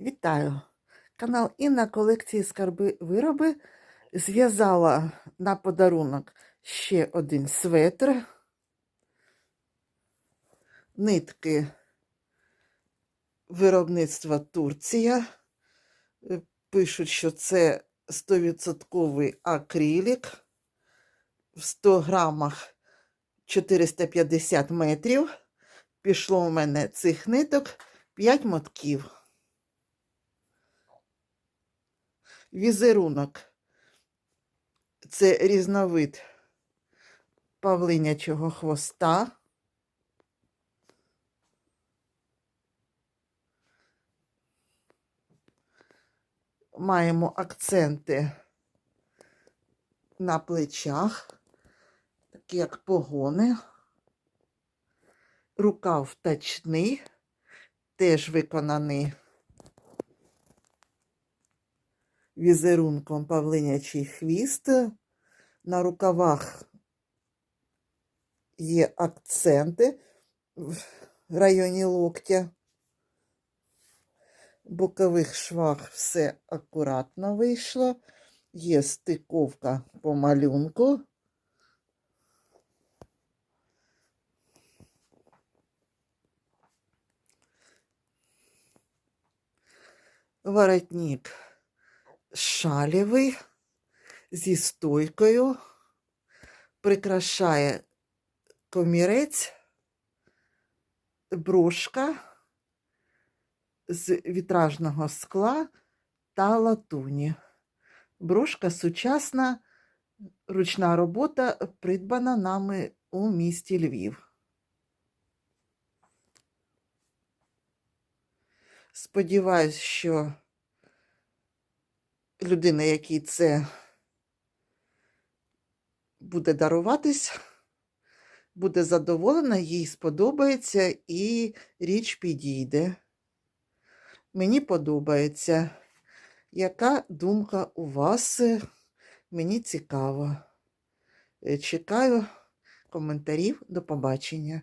Вітаю! Канал Інна колекції скарби вироби зв'язала на подарунок ще один светр, нитки виробництва Турція. Пишуть, що це 100% акрилік в 100 грамах 450 метрів. Пішло у мене цих ниток 5 мотків. Візерунок. Це різновид павлинячого хвоста. Маємо акценти на плечах, такі як погони. Рукав тачний, теж виконаний візерунком павлинячий хвіст. На рукавах є акценти в районі локтя. В бокових швах все акуратно вийшло. Є стиковка по малюнку. Воротник шалєвий зі стойкою, прикрашає комірець, брошка з вітражного скла та латуні. Брошка сучасна, ручна робота, придбана нами у місті Львів. Сподіваюсь, що людина, якій це буде даруватись, буде задоволена, їй сподобається і річ підійде. Мені подобається. Яка думка у вас? Мені цікаво. Е, Чекаю коментарів. До побачення.